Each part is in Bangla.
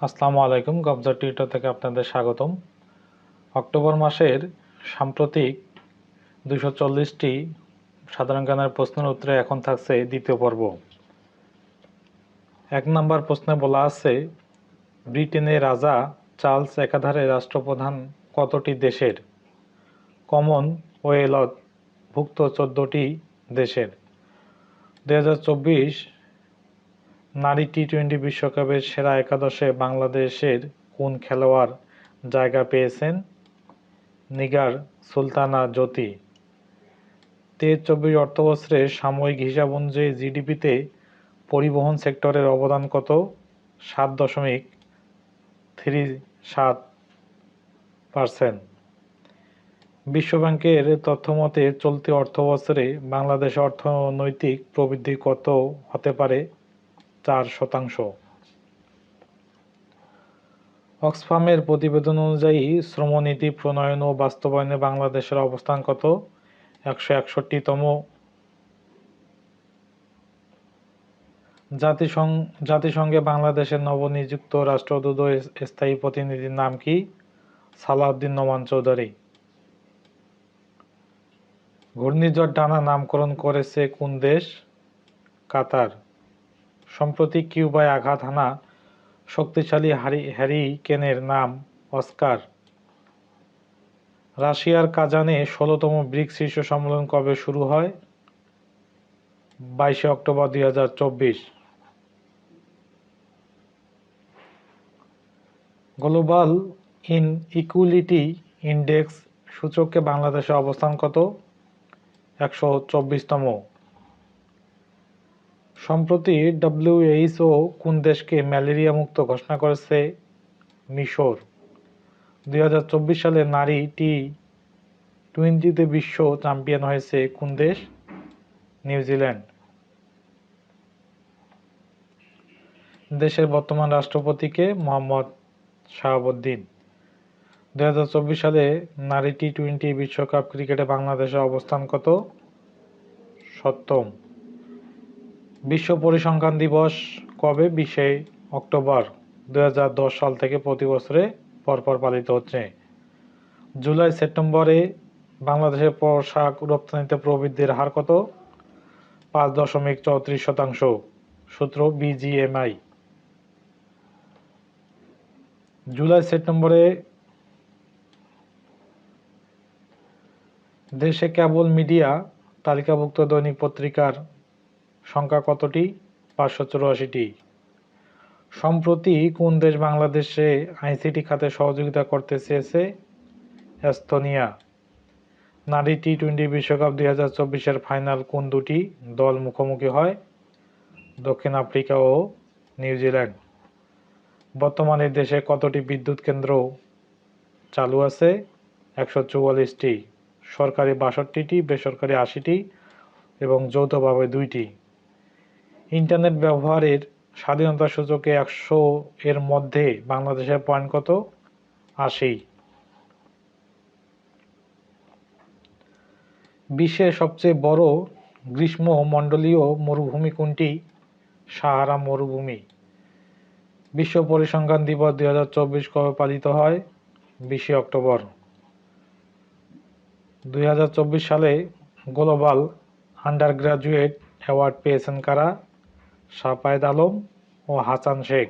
আসসালামু আলাইকুম গবজা টিউটার থেকে আপনাদের স্বাগতম। অক্টোবর মাসের সাম্প্রতিক দুশো চল্লিশটি সাধারণ জ্ঞানের প্রশ্নের উত্তরে এখন থাকছে দ্বিতীয় পর্ব। এক নম্বর প্রশ্নে বলা আছে ব্রিটেনের রাজা চার্লস একাধারে রাষ্ট্রপ্রধান কতটি দেশের? কমন ওয়েলত ভুক্ত চোদ্দটি দেশের। দু হাজার চব্বিশ নারী টি টোয়েন্টি বিশ্বকাপের সেরা একাদশে বাংলাদেশের কোন খেলোয়াড় জায়গা পেয়েছেন? নিগার সুলতানা জ্যোতি। তেইশ চব্বিশ অর্থবছরে সাময়িক হিসাব অনুযায়ী জিডিপিতে পরিবহন সেক্টরের অবদান কত? সাত দশমিক থ্রি সাত পার্সেন্ট। বিশ্বব্যাংকের তথ্যমতে, চলতি অর্থবছরে বাংলাদেশ অর্থনৈতিক প্রবৃদ্ধি কত হতে পারে? চার শতাংশ। অক্সফামের প্রতিবেদন অনুযায়ী, শ্রমনীতি, প্রণয়ন ও বাস্তবায়নে বাংলাদেশের অবস্থান কত? একশো একষট্টিতম। জাতিসং, জাতিসংঘে বাংলাদেশের নবনিযুক্ত রাষ্ট্রদূত স্থায়ী প্রতিনিধির নাম কি? সালাউদ্দিন নোমান চৌধুরী। ঘূর্ণিঝড় ডানা নামকরণ করেছে কোন দেশ? কাতার। সম্প্রতি কিউবায় আঘাত হানা শক্তিশালী হারি, হ্যারিকেনের নাম অস্কার। রাশিয়ার কাজানে ষোলোতম ব্রিক্স শীর্ষ সম্মেলন কবে শুরু হয়? বাইশে অক্টোবর দুই হাজার চব্বিশ। গ্লোবাল ইন ইকুইলিটি ইন্ডেক্স সূচককে বাংলাদেশে অবস্থান কত? একশো চব্বিশতম। সম্প্রতি ডব্লিউএইচও কোন দেশকে ম্যালেরিয়া মুক্ত ঘোষণা করেছে? মিশর। দুই হাজার চব্বিশ সালে নারী টি টোয়েন্টিতে বিশ্ব চ্যাম্পিয়ন হয়েছে কোন দেশ? নিউজিল্যান্ড। দেশের বর্তমান রাষ্ট্রপতিকে মোহাম্মদ শাহাবুদ্দিন। দুই হাজার চব্বিশ সালে নারী টি টোয়েন্টি বিশ্বকাপ ক্রিকেটে বাংলাদেশের অবস্থান কত সপ্তম। বিশ্ব পরিসংখ্যান দিবস কবে? বিশে অক্টোবর দু হাজার দশ সাল থেকে প্রতি বছরে পরপর পালিত হচ্ছে। জুলাই, সেপ্টেম্বরে বাংলাদেশের পোশাক রপ্তানিতে প্রবৃদ্ধির হার কত? পাঁচ দশমিক চৌত্রিশ শতাংশ, সূত্র বিজিএমআই। জুলাই, সেপ্টেম্বরে দেশে কেবল মিডিয়া, তালিকাভুক্ত দৈনিক পত্রিকার সংখ্যা কতটি? পাঁচশো চুরাশিটি। সম্প্রতি কোন দেশ বাংলাদেশে আইসিটি খাতে সহযোগিতা করতে চেয়েছে? এস্তোনিয়া। নারী টি টোয়েন্টি বিশ্বকাপ দুই হাজার চব্বিশের ফাইনাল কোন দুটি দল মুখোমুখি হয়? দক্ষিণ আফ্রিকা ও নিউজিল্যান্ড। বর্তমানে দেশে কতটি বিদ্যুৎ কেন্দ্র চালু আছে? একশো চুয়াল্লিশটি। সরকারি বাষট্টিটি, বেসরকারি আশিটি এবং যৌথভাবে দুইটি। ইন্টারনেট ব্যবহারের স্বাধীনতা সূচকে একশো এর মধ্যে বাংলাদেশের পয়েন্ট কত? আশি। বিশ্বের সবচেয়ে বড় গ্রীষ্মমণ্ডলীয় মরুভূমি কোনটি? সাহারা মরুভূমি। বিশ্ব পরিসংখ্যান দিবস দুই হাজার চব্বিশ কবে পালিত হয়? বিশে অক্টোবর। দুই হাজার চব্বিশ সালে গ্লোবাল আন্ডার গ্রাজুয়েট অ্যাওয়ার্ড পেয়েছেন কারা? সাপায়েদ আলম ও হাসান শেখ।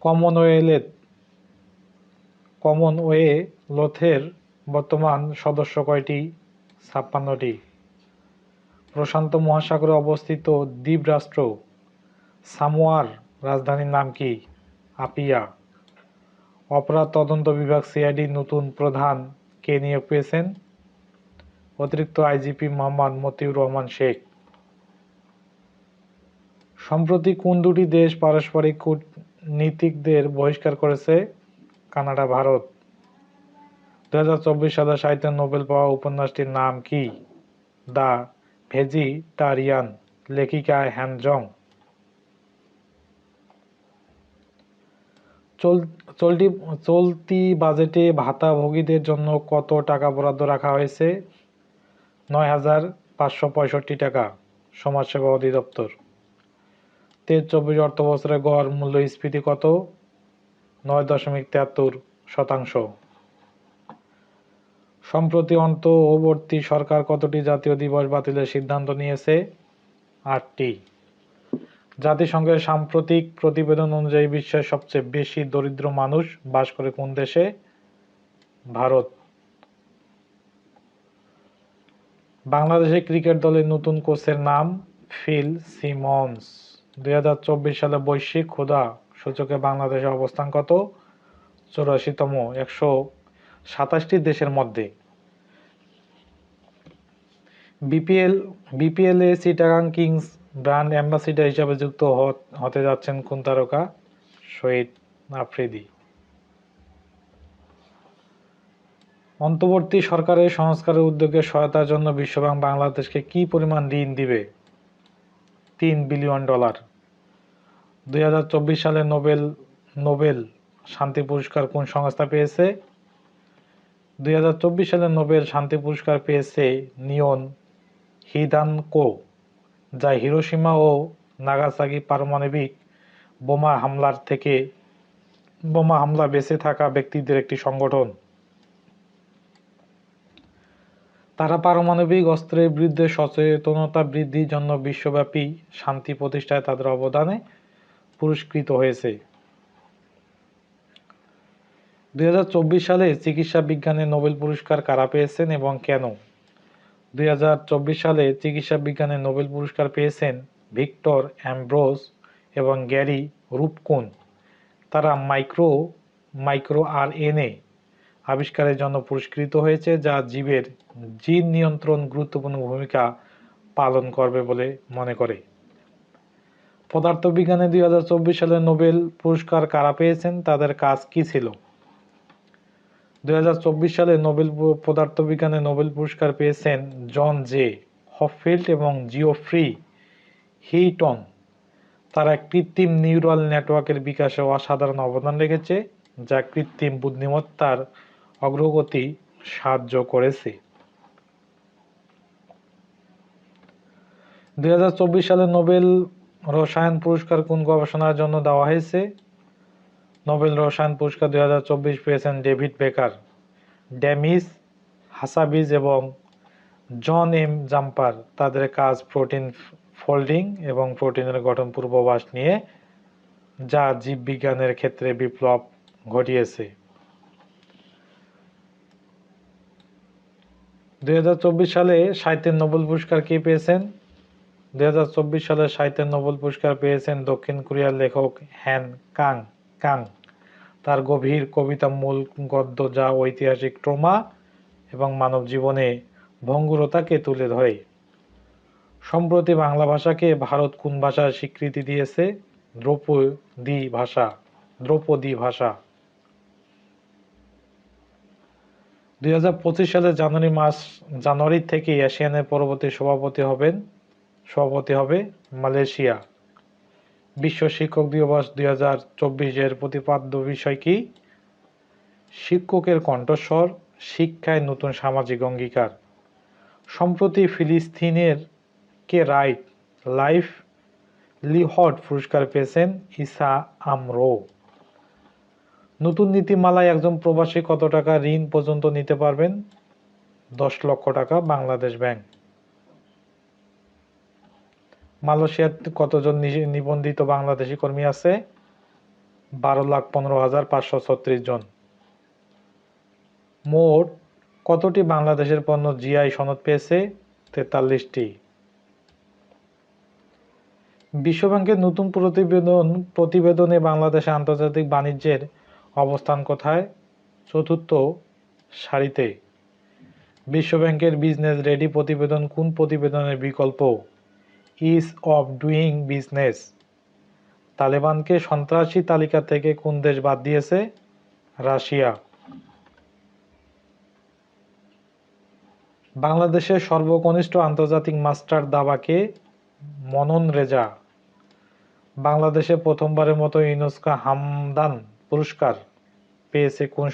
কমনওয়েলথ কমনওয়েলথের বর্তমান সদস্য কয়টি? ছাপ্পান্নটি। প্রশান্ত মহাসাগরে অবস্থিত দ্বীপরাষ্ট্র সামোয়ার রাজধানীর নাম কি? আপিয়া। অপরাধ তদন্ত বিভাগ সিআইডি নতুন প্রধান কে নিয়োগ পেয়েছেন? অতিরিক্ত আইজিপি মোহাম্মদ মতিউর রহমান শেখ। সম্প্রতি কোন দুটি দেশ পারস্পরিক কূটনীতিকদের বহিষ্কার করেছে? কানাডা, ভারত। দু হাজার চব্বিশ সালে সাহিত্য নোবেল পাওয়া উপন্যাসটির নাম কি? The vegetarian. লেখিকা হ্যানজং চলতি চলতি বাজেটে ভাতাভোগীদের জন্য কত টাকা বরাদ্দ রাখা হয়েছে? নয় হাজার পাঁচশো পঁয়ষট্টি টাকা সমাজসেবা অধিদপ্তর। তেইশ চব্বিশ অর্থ বছরে গড় মূল্যস্ফীতি কত? নয় দশমিক তিয়াত্তর শতাংশ। সম্প্রতি অন্তর্বর্তী সরকার কতটি জাতীয় দিবস বাতিলের সিদ্ধান্ত নিয়েছে? আটটি। জাতিসংঘের সাম্প্রতিক প্রতিবেদন অনুযায়ী বিশ্বের সবচেয়ে বেশি দরিদ্র মানুষ বাস করে কোন দেশে? ভারত। বাংলাদেশে ক্রিকেট দলের নতুন কোচের নাম ফিল সিমন্স। দু হাজার চব্বিশ সালে বৈশ্বিক ক্ষুধা সূচকে বাংলাদেশের অবস্থান কত? চৌরাশিতম, একশো সাতাশটি দেশের মধ্যে। বিপিএল বিপিএল এ চিটাগাং কিংস ব্র্যান্ড অ্যাম্বাসিডার হিসাবে যুক্ত হতে যাচ্ছেন কোন তারকা? শহীদ আফ্রিদি। অন্তর্বর্তী সরকারের সংস্কারের উদ্যোগে সহায়তার জন্য বিশ্বব্যাংক বাংলাদেশকে কি পরিমাণ ঋণ দিবে? তিন বিলিয়ন ডলার। দুই হাজার চব্বিশ সালে নোবেল নোবেল শান্তি পুরস্কার কোন সংস্থা পেয়েছে? দুই হাজার চব্বিশ সালে নোবেল শান্তি পুরস্কার পেয়েছে নিয়ন হিদানকো, যা হিরোশিমা ও নাগাসাকি পারমাণবিক বোমা হামলার থেকে, বোমা হামলা বেঁচে থাকা ব্যক্তিদের একটি সংগঠন। তারা পারমাণবিক অস্ত্রের বিরুদ্ধে সচেতনতা বৃদ্ধির জন্য বিশ্বব্যাপী শান্তি প্রতিষ্ঠায় তাদের অবদানে পুরস্কৃত হয়েছে। দুই হাজার চব্বিশ সালে চিকিৎসা বিজ্ঞানে নোবেল পুরস্কার কারা পেয়েছেন এবং কেন? দুই হাজার চব্বিশ সালে চিকিৎসা বিজ্ঞানে নোবেল পুরস্কার পেয়েছেন ভিক্টর অ্যাম্ব্রোস এবং গ্যারি রুপকুন। তারা মাইক্রো মাইক্রো আর এনএ আবিষ্কারের জন্য পুরস্কৃত হয়েছে, যা জীবের জিন নিয়ন্ত্রণ গুরুত্বপূর্ণ ভূমিকা পালন করবে বলে মনে করে। পদার্থবিজ্ঞানে দুই হাজার চব্বিশ সালে নোবেল পুরস্কার কারা পেয়েছেন, তাদের কাজ কি ছিল? দুই হাজার চব্বিশ সালে নোবেল পদার্থবিজ্ঞানে নোবেল পুরস্কার পেয়েছেন জন জে হফিল্ড এবং জিওফ্রি হিটন তারা কৃত্রিম নিউরাল নেটওয়ার্কের বিকাশে অসাধারণ অবদান রেখেছে, যা কৃত্রিম বুদ্ধিমত্তার অগ্রগতি সাহায্য করেছে। দু হাজার চব্বিশ সালে নোবেল রসায়ন পুরস্কার কোন গবেষণার জন্য দেওয়া হয়েছে? নোবেল রসায়ন পুরস্কার দুই হাজার চব্বিশ পেয়েছেন ডেভিড বেকার ড্যামিস হাসাবিজ এবং জন এম জাম্পার। তাদের কাজ প্রোটিন ফোল্ডিং এবং প্রোটিনের গঠন পূর্ববাস নিয়ে যা জীববিজ্ঞানের ক্ষেত্রে বিপ্লব ঘটিয়েছে। দুই হাজার চব্বিশ সালে সাহিত্যের নোবেল পুরস্কার কে পেয়েছেন? দুই হাজার চব্বিশ সালে সাহিত্যের নোবেল পুরস্কার পেয়েছেন দক্ষিণ কোরিয়ার লেখক হ্যান কাং কাং। তার গভীর কবিতা মূল গদ্য যা ঐতিহাসিক ট্রমা এবং মানব জীবনে ভঙ্গুরতাকে তুলে ধরে। সম্প্রতি বাংলা ভাষাকে ভারত কোন ভাষার স্বীকৃতি দিয়েছে? দ্রৌপদী ভাষা দ্রৌপদী ভাষা। দু হাজার পঁচিশ সালে জানুয়ারি মাস, জানুয়ারি থেকে এশিয়ানের পরবর্তী সভাপতি হবেন, সভাপতি হবে মালয়েশিয়া। বিশ্ব শিক্ষক দিবস দুই হাজার চব্বিশের প্রতিপাদ্য বিষয় কি? শিক্ষকের কণ্ঠস্বর, শিক্ষায় নতুন সামাজিক অঙ্গীকার। সম্প্রতি ফিলিস্তিনের কে রাইট লাইফ লিহট পুরস্কার পেয়েছেন ইসা আমরো। নতুন নীতিমালায় একজন প্রবাসী কত টাকা ঋণ পর্যন্ত নিতে পারবেন? দশ লক্ষ টাকা বাংলাদেশ ব্যাংক। মালয়েশিয়ার কতজন নিবন্ধিত বাংলাদেশি কর্মী আছে? বারো লাখ পনেরো হাজার পাঁচশো ছত্রিশ জন। মোট কতটি বাংলাদেশের পণ্য জিআই সনদ পেয়েছে? তেতাল্লিশটি। বিশ্বব্যাংকের নতুন প্রতিবেদন, প্রতিবেদনে বাংলাদেশে আন্তর্জাতিক বাণিজ্যের অবস্থান কোথায়? চতুর্থ সারিতে। বিশ্বব্যাংকের বিজনেস রেডি প্রতিবেদন কোন প্রতিবেদনের বিকল্প? Ease of doing business. তালেবানকে সন্ত্রাসী তালিকা থেকে কোন দেশ বাদ দিয়েছে? রাশিয়া। বাংলাদেশের সর্বকনিষ্ঠ আন্তর্জাতিক মাস্টার দাবাকে মনন রেজা। বাংলাদেশে প্রথমবারের মতো ইউনেস্কো হামদান পুরস্কার পেয়েছে কোন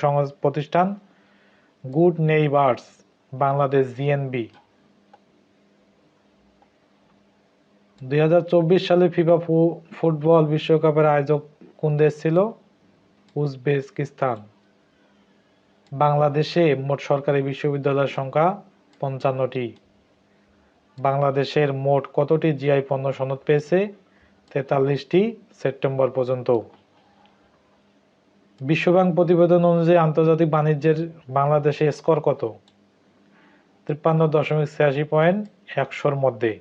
প্রতিষ্ঠান? গুড নেইবার্স, বাংলাদেশ জিএনবি দুই হাজার চব্বিশ সালে ফিফা ফুটবল বিশ্বকাপের আয়োজক কোন দেশ ছিল? উজবেকিস্তান। বাংলাদেশে মোট সরকারি বিশ্ববিদ্যালয়ের সংখ্যা পঞ্চান্নটি। বাংলাদেশের মোট কতটি জিআই পণ্য সনদ পেয়েছে? তেতাল্লিশটি সেপ্টেম্বর পর্যন্ত। বিশ্বব্যাংক প্রতিবেদন অনুযায়ী আন্তর্জাতিক বাণিজ্যের বাংলাদেশে স্কোর কত? তিপ্পান্ন দশমিক ছিয়াশি পয়েন্ট একশোর মধ্যে।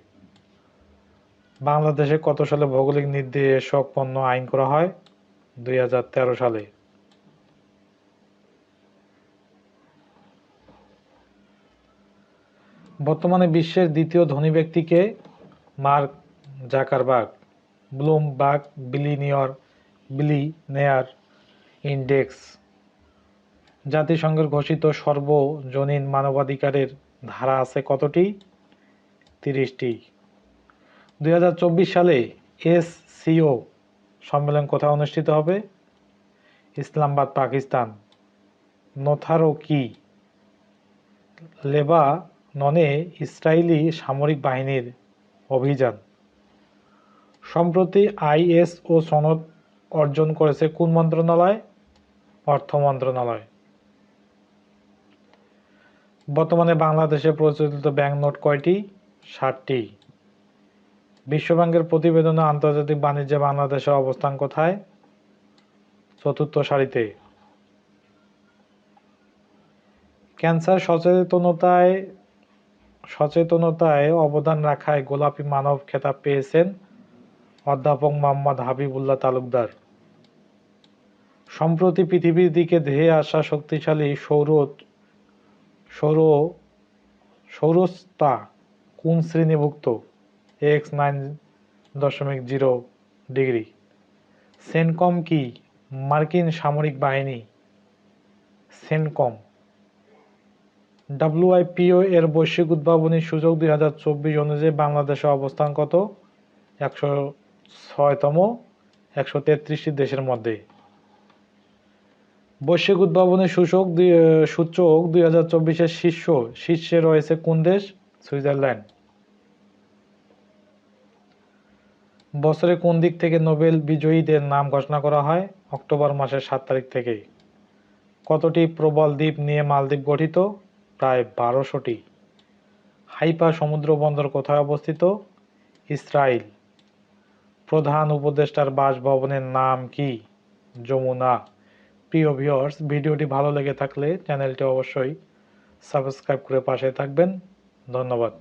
বাংলাদেশে কত সালে ভৌগোলিক নির্দেশক পণ্য আইন করা হয়? দুই সালে। বর্তমানে বিশ্বের দ্বিতীয় ধনী ব্যক্তিকে Mark Zuckerberg, Bloomberg, billionaire, billionaire index. জাতিসংঘের ঘোষিত সর্বজনীন মানবাধিকারের ধারা আছে কতটি? তিরিশটি। দুই হাজার চব্বিশ সালে এসসিও সম্মেলন কোথায় অনুষ্ঠিত হবে? ইসলামাবাদ, পাকিস্তান। নোথারো কি? লেবাননে ইসরায়েলি সামরিক বাহিনীর অভিযান। সম্প্রতি আইএসও সনদ অর্জন করেছে কোন মন্ত্রণালয়? অর্থ মন্ত্রণালয়। বর্তমানে বাংলাদেশে প্রচলিত ব্যাংক নোট কয়টি? ষাটটি। বিশ্বব্যাংকের প্রতিবেদনে আন্তর্জাতিক বাণিজ্যে বাংলাদেশের অবস্থান কোথায়? চতুর্থ সারিতে। ক্যান্সার সচেতনতায় সচেতনতায় অবদান রাখায় গোলাপী মানব খেতাব পেয়েছেন অধ্যাপক মোহাম্মদ হাবিবুল্লাহ তালুকদার। সম্প্রতি পৃথিবীর দিকে ধেয়ে আসা শক্তিশালী সৌর সৌর সৌরস্তা কোন শ্রেণীভুক্ত? এক্স নাইন দশমিক জিরো ডিগ্রি সেনকম কি? মার্কিন সামরিক বাহিনী। সেনকম। ডাব্লিউআইপিও এর বৈশ্বিক উদ্ভাবনী সূচক দুই হাজার চব্বিশ অনুযায়ী বাংলাদেশের অবস্থান কত? একশো ছয়তম, একশো তেত্রিশটি দেশের মধ্যে। বৈশ্বিক উদ্ভাবনী সূচক সূচক দুই হাজার চব্বিশের শীর্ষ, শীর্ষে রয়েছে কোন দেশ? সুইজারল্যান্ড। বছরে কোন দিক থেকে নোবেল বিজয়ীদের নাম ঘোষণা করা হয়? অক্টোবর মাসের সাত তারিখ থেকে কতটি প্রবল দ্বীপ নিয়ে মালদ্বীপ গঠিত? প্রায় বারোশোটি। হাইপা সমুদ্র বন্দর কোথায় অবস্থিত? ইসরায়েল প্রধান উপদেষ্টার বাসভবনের নাম কি? যমুনা। প্রিয় ভিউয়ার্স ভিডিওটি ভালো লেগে থাকলে চ্যানেলটি অবশ্যই সাবস্ক্রাইব করে পাশে থাকবেন। ধন্যবাদ।